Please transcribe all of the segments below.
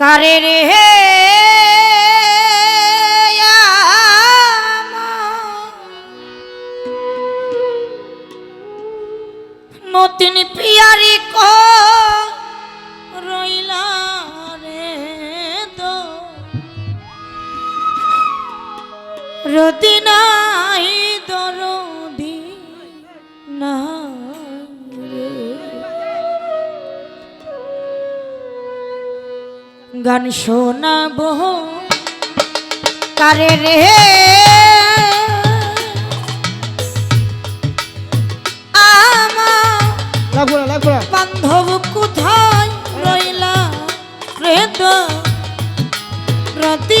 কারে রে হে নতুন পিয়ারি ক রইলা রে তো। রতি নাই দরদি না। গান শোনাব। কারে রে? বান্ধব কোথায় রইলা রে তো প্রতি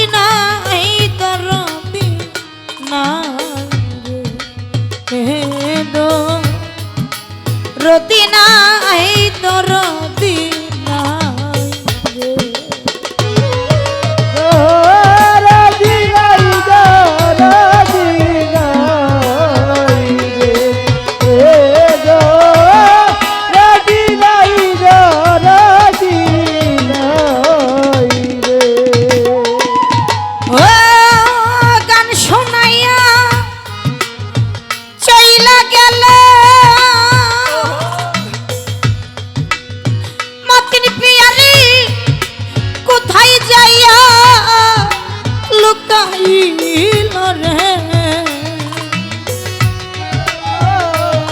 যাইল রে।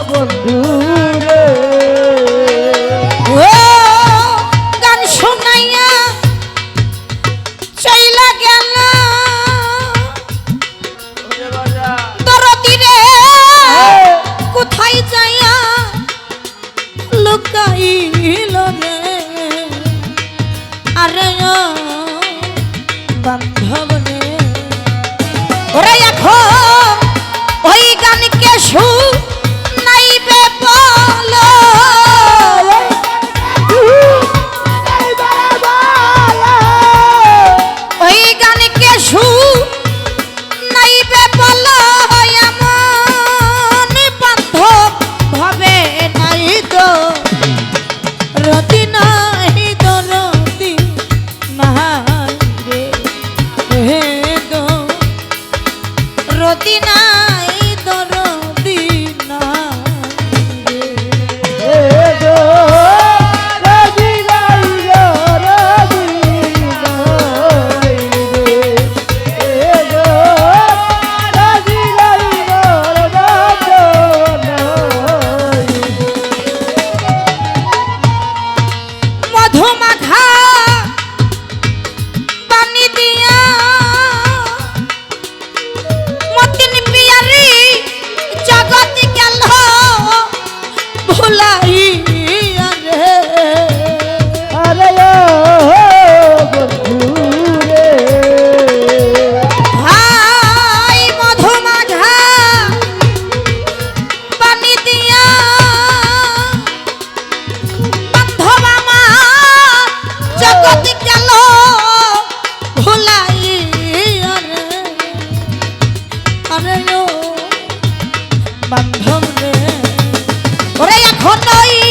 বন্ধু রে। ও গান শোনাইয়া চাইলা গেল। দরদি রে হ্যাঁ। কোথায় যাইয়া লুকাইল রে? আরে বান্ধব ay ওরে এখন নয়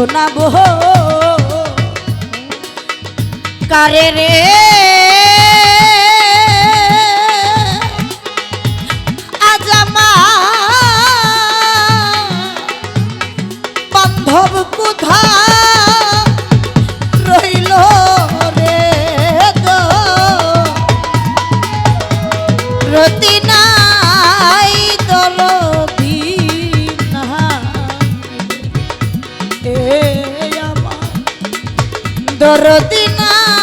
শোনাবো। কারে রে? আমার দরদি নাই